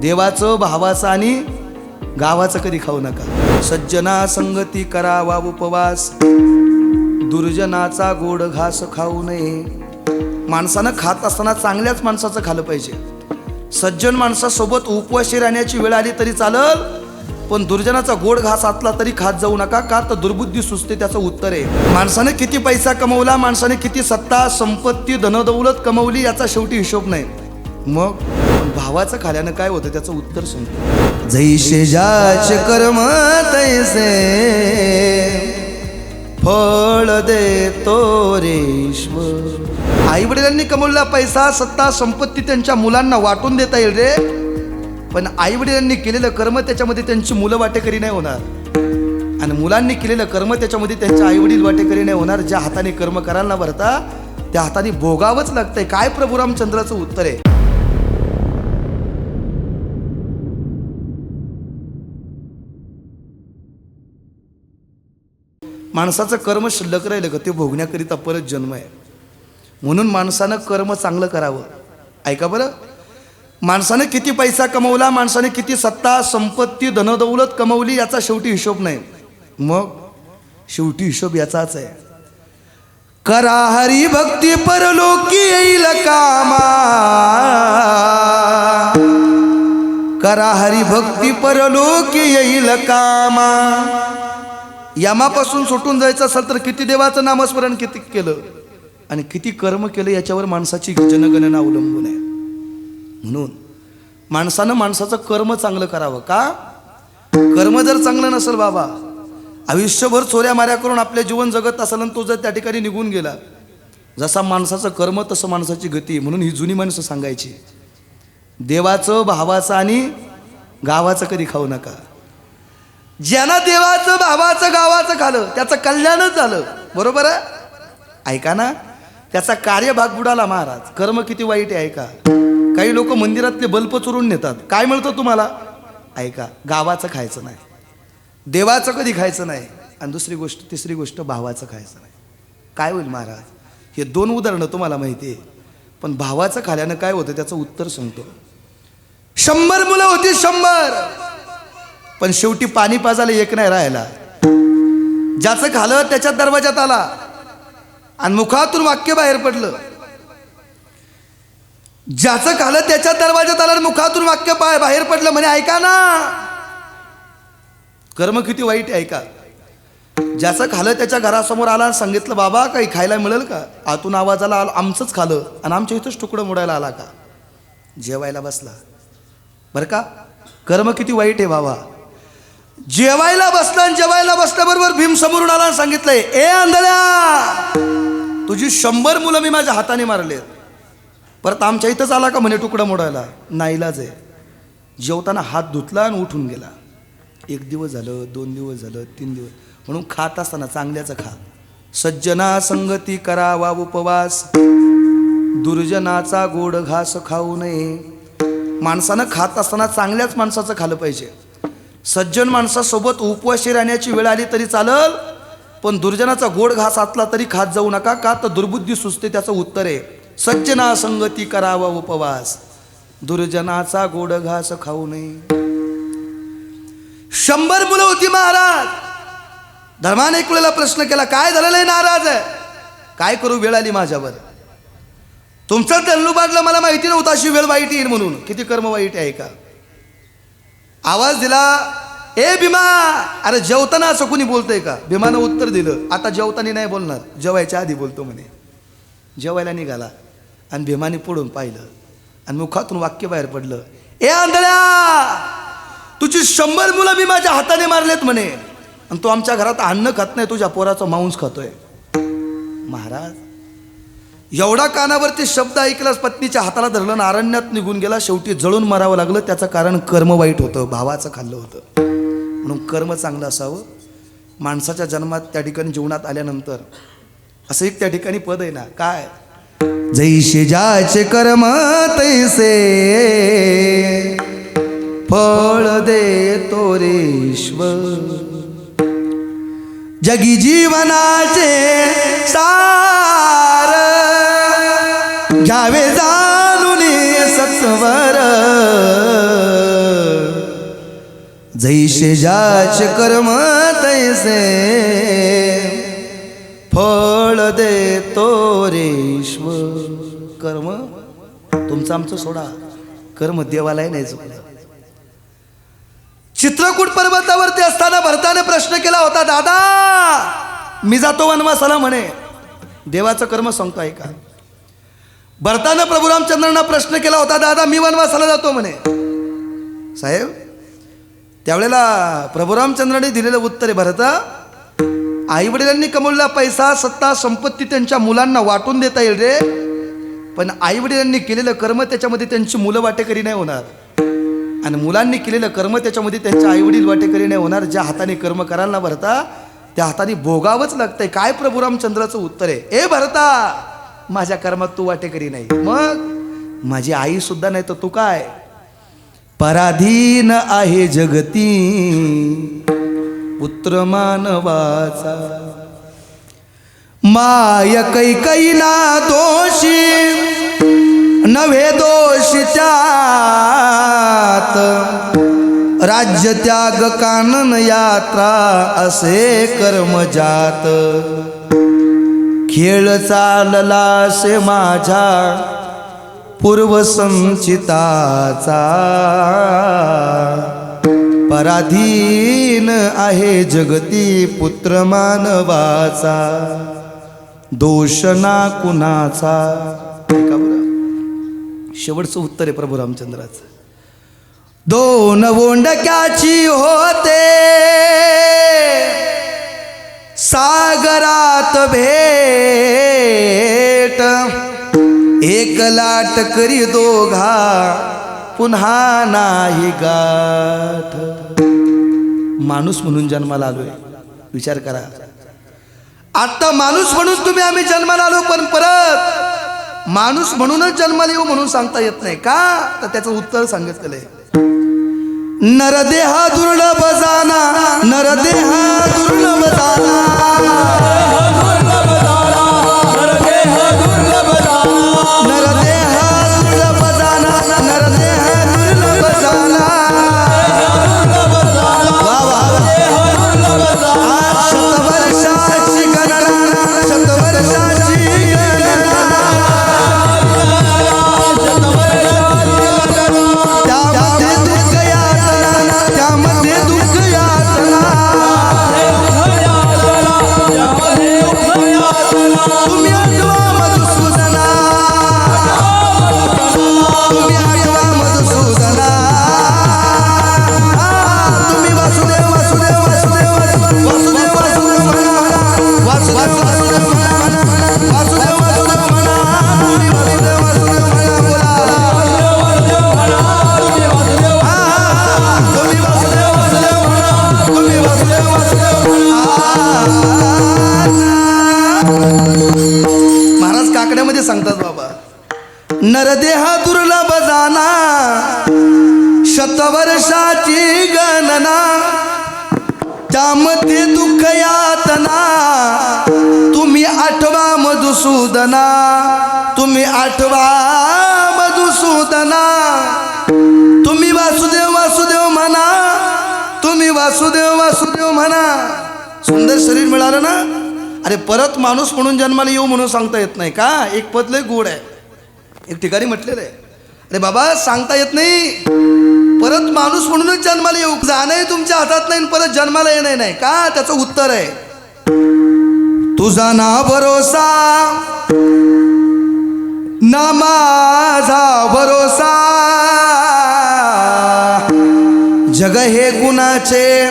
देवाचं भावाचं आणि गावाचं कधी खाऊ नका. सज्जना संगती करावा उपवास. दुर्जनाचा गोड घास खाऊ नये. माणसानं खात असताना चांगल्याच माणसाचं खाल्लं पाहिजे. सज्जन माणसासोबत उपवाशी राहण्याची वेळ आली तरी चालल पण दुर्जनाचा गोड घास आतला तरी खात जाऊ नका का तर दुर्बुद्धी सुचते त्याचं उत्तर आहे. माणसाने किती पैसा कमवला माणसाने किती सत्ता संपत्ती धनदौलत कमवली याचा शेवटी हिशोब नाही. मग? भावाचं खाल्यानं काय होतं त्याचं उत्तर सांगतो. जैसे जाच कर्म तैसे फळ देतो रेश्वर. आई वडिलांनी कमवलेला पैसा सत्ता संपत्ती त्यांच्या मुलांना वाटून देता येईल रे. पण आई वडिलांनी केलेलं कर्म त्याच्यामध्ये त्यांची मुलं वाटेकरी नाही होणार. आणि मुलांनी केलेलं कर्म त्याच्यामध्ये त्यांच्या आई वडील वाटेकरी नाही होणार. ज्या हाताने कर्म करायला ना भरता त्या हाताने भोगावंच लागतंय. काय प्रभू रामचंद्राचं उत्तर आहे? माणसाचं कर्म शिल्लक राहिलं का ते भोगण्याकरिता परत जन्म आहे. म्हणून माणसानं कर्म चांगलं करावं. ऐका बरं. माणसानं किती पैसा कमवला माणसाने किती सत्ता संपत्ती धनदौलत कमवली याचा शेवटी हिशोब नाही. मग शेवटी हिशोब याचाच आहे. करा हरी भक्ती परलोकी येईल कामा. करा हरी भक्ती परलोकी येईल कामा. यमापासून सुटून जायचं असेल तर किती देवाचं नामस्मरण किती केलं? आणि किती कर्म केलं याच्यावर माणसाची जनगणना अवलंबून आहे. म्हणून माणसानं माणसाचं कर्म चांगलं करावं का? कर्म जर चांगलं नसेल बाबा आयुष्यभर चोऱ्या माऱ्या करून आपले जीवन जगत असेल आणि तो जर त्या ठिकाणी निघून गेला जसा माणसाचं कर्म तसं माणसाची गती म्हणून ही जुनी माणसं सांगायची देवाचं भावाचं आणि गावाचं कधी खाऊ नका. ज्यांना देवाचं भावाचं गावाचं खालं त्याचं कल्याणच झालं. बरोबर आहे? ऐका ना. त्याचा कार्यभाग बुडाला महाराज. कर्म किती वाईट आहे ऐका. काही लोक मंदिरातले बल्ब चोरून नेतात. काय मिळतं तुम्हाला? ऐका गावाचं खायचं नाही. देवाचं कधी खायचं नाही. आणि दुसरी गोष्ट तिसरी गोष्ट भावाचं खायचं नाही. काय होईल महाराज? हे दोन उदाहरणं तुम्हाला माहिती आहे. पण भावाचं खाल्यानं काय होतं त्याचं उत्तर सांगतो. शंभर मुलं होती शंभर! पण शेवटी पाणी पाजायला एक नाही राहायला. ज्याचं खालं त्याच्या दरवाजात आला. आणि मुखातून वाक्य बाहेर पडलं. ज्याचं खालं त्याच्या दरवाजात आलं आणि मुखातून वाक्य बाहेर बाहेर पडलं म्हणे ऐका ना. कर्म किती वाईट आहे ऐका. ज्याचं खालं त्याच्या घरासमोर आला आणि सांगितलं बाबा काही खायला मिळेल का? आतून आवाज आला आमचंच खालं आणि आमच्या इथंच तुकडं मोडायला आला का? जेवायला बसला. बरं का? कर्म किती वाईट आहे बाबा. जेवायला बसलं आणि जेवायला बसल्याबरोबर भीम समोरून आला आणि सांगितलंय ए आंधळ्या तुझी शंभर मुलं मी माझ्या हाताने मारलेत परत आमच्या इथंच आला का म्हणे तुकडा मोडायला? नाईलाज आहे. जेवताना हात धुतला आणि उठून गेला. एक दिवस झालं दोन दिवस झालं तीन दिवस. म्हणून खात असताना चांगल्याचं खा. सज्जना संगती करावा उपवास. दुर्जनाचा गोड घास खाऊ नये. माणसानं खात असताना चांगल्याच माणसाचं खाल्लं पाहिजे. सज्जन माणसासोबत उपवाशी राहण्याची वेळ आली तरी चालल पण दुर्जनाचा गोड घास आतला तरी खात जाऊ नका का तर दुर्बुद्धी सुचते त्याचं उत्तर आहे. सज्जना संगती करावा उपवास. दुर्जनाचा गोड घास खाऊ नये. शंभर मुलं होती महाराज. धर्माने एक वेळेला प्रश्न केला काय झालेलं आहे नाराज आहे? काय करू वेळ आली माझ्यावर? तुमचं तल्लू मला माहिती नव्हतं अशी वेळ वाईट येईल म्हणून. किती कर्म वाईट आहे का? आवाज दिला ए भीमा अरे जेवताना असं कुणी बोलतंय का? भीमानं उत्तर दिलं आता जेवताना नाही बोलणार जेवायच्या आधी बोलतो म्हणे. जेवायला निघाला आणि भीमाने पुढून पाहिलं आणि मुखातून वाक्य बाहेर पडलं ए आंधळ्या तुझी शंभर मुलं मी माझ्या हाताने मारलेत म्हणे आणि तू आमच्या घरात अन्न खात नाही तुझ्या पोराचं मांस खातोय. महाराज एवढा कानावरती शब्द ऐकलास पत्नीच्या हाताला धरलं आणि अरण्यात निघून गेला. शेवटी जळून मारावं लागलं. त्याचं कारण कर्म वाईट होतं. भावाचं खाल्लं होतं. म्हणून कर्म चांगलं असावं. माणसाच्या जन्मात त्या ठिकाणी जीवनात आल्यानंतर असं एक त्या ठिकाणी पद आहे ना. काय? जैसे जाचे कर्म तैसे फळ दे तोरेश्वर जगी जीवनाचे सार घ्यावे जाणून सत्वर जैसे जाच कर्म तैसे फळ देतो रेश्व कर्म? तुमचं आमचं सोडा. कर्म देवालाही नाही चुकलं चित्रकूट पर्वतावरती असताना भरताने प्रश्न केला होता दादा मी जातो वनवासाला म्हणे. देवाचं कर्म सांगतो आहे का? भरतानं प्रभू रामचंद्रांना प्रश्न केला होता दादा मी वनवासाला जातो म्हणे. साहेब त्यावेळेला प्रभू रामचंद्रांनी दिलेलं उत्तर आहे भरता आई वडिलांनी कमवलेला पैसा सत्ता संपत्ती त्यांच्या मुलांना वाटून देता येईल रे. पण आई वडिलांनी केलेलं कर्म त्याच्यामध्ये त्यांची मुलं वाटेकरी नाही होणार. आणि मुलांनी केलेलं कर्म त्याच्यामध्ये त्यांच्या आई वडील वाटेकरी नाही होणार ज्या हाताने कर्म करायला ना भरता त्या हाताने भोगावंच लागतंय. काय प्रभू रामचंद्राचं उत्तर आहे? ए भरता माझ्या कर्मात तू वाटेकरी नाही. मग? माझी आई सुद्धा नाही तर तू काय? पराधीन आहे जगती. पुत्र मानवाचा. माय कैकैना दोषी नव्हे दोष त्यात. राज्य त्याग कानन यात्रा असे कर्म जात. खेळ चालला से माझ्या पूर्वसंचिताचा पराधीन आहे जगती पुत्र मानवाचा. दोष ना कुणाचा. शेवटचं उत्तर आहे प्रभू रामचंद्राचं. दोन वोंडक्याची होते. सागरात भेट. एक लाट करी दोघा पुन्हा नाही गाठ. माणूस म्हणून जन्माला आलोय. विचार करा. आता माणूस म्हणून तुम्ही आम्ही जन्माला आलो पण परत माणूस म्हणूनच जन्माला येऊ म्हणून सांगता येत नाही का? तर त्याचं उत्तर सांगितलेलं आहे. नरदेहा दुर्लभ जाना नरदेहा दुर्लभ जाना. महाराज सांगतात बाबा. नरदेहा दुर्लभ जाना शतवर्षाची गणना. त्यामध्ये दुःख यातना तुम्ही आठवा मधुसूदना. तुम्ही आठवा मधुसूदना. तुम्ही वासुदेव वासुदेव म्हणा. तुम्ही वासुदेव वासुदेव म्हणा. सुंदर शरीर मिळालं ना? अरे परत माणूस म्हणून जन्माला येऊ म्हणून सांगता येत नाही का? एक पद लय गोड आहे. एक ठिकाणी म्हटलेलं आहे. अरे बाबा सांगता येत नाही. परत माणूस म्हणूनच जन्माला येऊ. जाणंही तुमच्या हातात नाही आणि परत जन्माला येणं नाही का? त्याचं उत्तर आहे. तुझा ना भरोसा ना माझा भरोसा. जग हे गुणाचे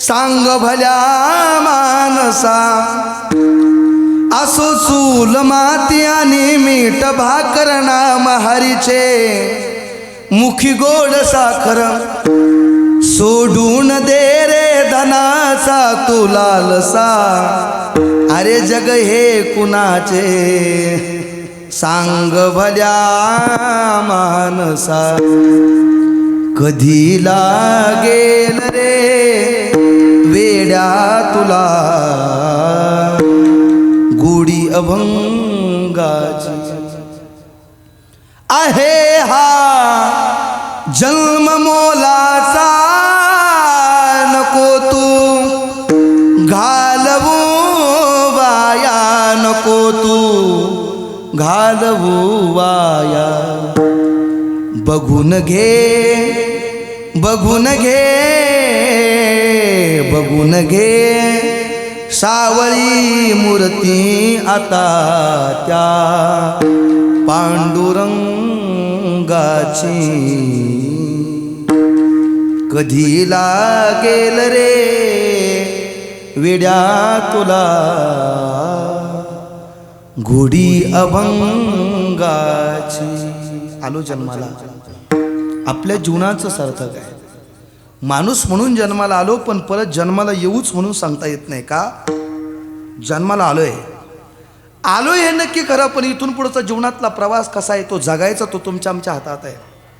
सांग भल्या मानसा. असो चूल माती आणि मीठ भाकर नाम हरीचे. मुखी गोड साखर सोडून दे रे धनाचा तू लालसा. अरे जग हे कुणाचे? सांग भल्या मानसा. कधी लागेल रे वेड्या तुला गुड़ी अभंगा आहे हा जन्म मोलाचा। नको तू घालवो वाया, नको तू घालवो वाया। बघून घे बघून घे। गुण घे सावळी मूर्ती आता त्या पांडुरंगाची. कधी लागेल रे वेड्या तुला? घोडी अभंगाची. आलो जन्माला. आपल्या जीवनाचं सार्थक आहे. माणूस म्हणून जन्माला आलो पण परत जन्माला येऊच म्हणून सांगता येत नाही का? जन्माला आलोय. आलोय हे नक्की खरं पण इथून पुढचा जीवनातला प्रवास कसा आहे तो जगायचा तो तुमच्या आमच्या हातात आहे.